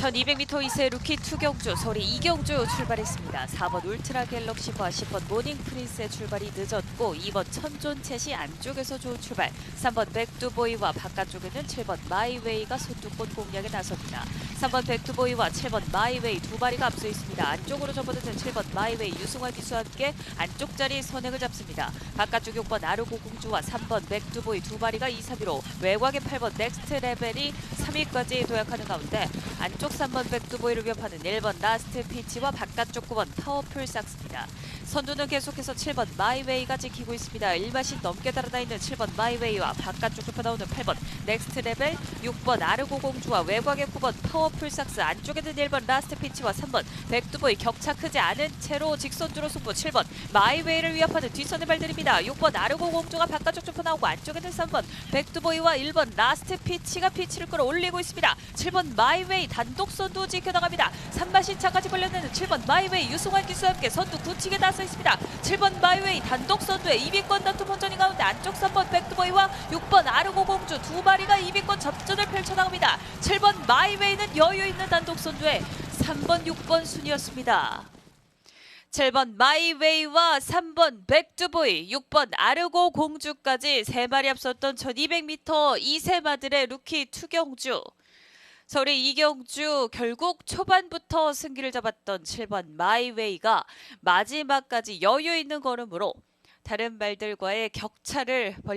1200m 이세 루키 투경주 서울의 이경주 출발했습니다. 4번 울트라 갤럭시와 10번 모닝 프린스의 출발이 늦었고 2번 천존 챗이 안쪽에서 좋은 출발 3번 백두보이와 바깥쪽에는 7번 마이웨이가 소뚜권 공략에 나섭니다. 3번 백두보이와 7번 마이웨이 두 마리가 앞서 있습니다. 안쪽으로 접어드는 7번 마이웨이 유승환 기수와 함께 안쪽 자리 선행을 잡습니다. 바깥쪽 6번 아르고 공주와 3번 백두보이 두 마리가 2, 3위로 외곽의 8번 넥스트 레벨이 3위까지 도약하는 가운데 안쪽 3번 백두보이를 위협하는 1번 라스트 피치와 바깥쪽 9번 파워풀 삭스입니다. 선두는 계속해서 7번 마이웨이가 지키고 있습니다. 1마씩 넘게 달아나 있는 7번 마이웨이와 바깥쪽 좁혀 나오는 8번 넥스트 레벨 6번 아르고 공주와 외곽의 9번 파워풀 삭스 안쪽에는 1번 라스트 피치와 3번 백두보이 격차 크지 않은 채로 직선주로 승부 7번 마이웨이를 위협하는 뒷선의 발들입니다. 6번 아르고 공주가 바깥쪽 좁혀 나오고 안쪽에는 3번 백두보이와 1번 라스트 피치가 피치를 끌어올리고 있습니다. 7번 마이웨이 단독 선두 지켜나갑니다. 3마신 차까지 벌려내는 7번 마이웨이 유승환 기수와 함께 선두 굳히게 나서 있습니다. 7번 마이웨이 단독 선두의 2위권 다툼 혼전이 가운데 안쪽 3번 백두보이와 6번 아르고 공주 두 마리가 2위권 접전을 펼쳐나갑니다. 7번 마이웨이는 여유 있는 단독 선두에 3번 6번 순이었습니다. 7번 마이웨이와 3번 백두보이, 6번 아르고 공주까지 세 마리 앞섰던 1200m 이세마들의 루키 투경주. 서울의 이경주 결국 초반부터 승기를 잡았던 7번 마이웨이가 마지막까지 여유 있는 걸음으로 다른 말들과의 격차를 벌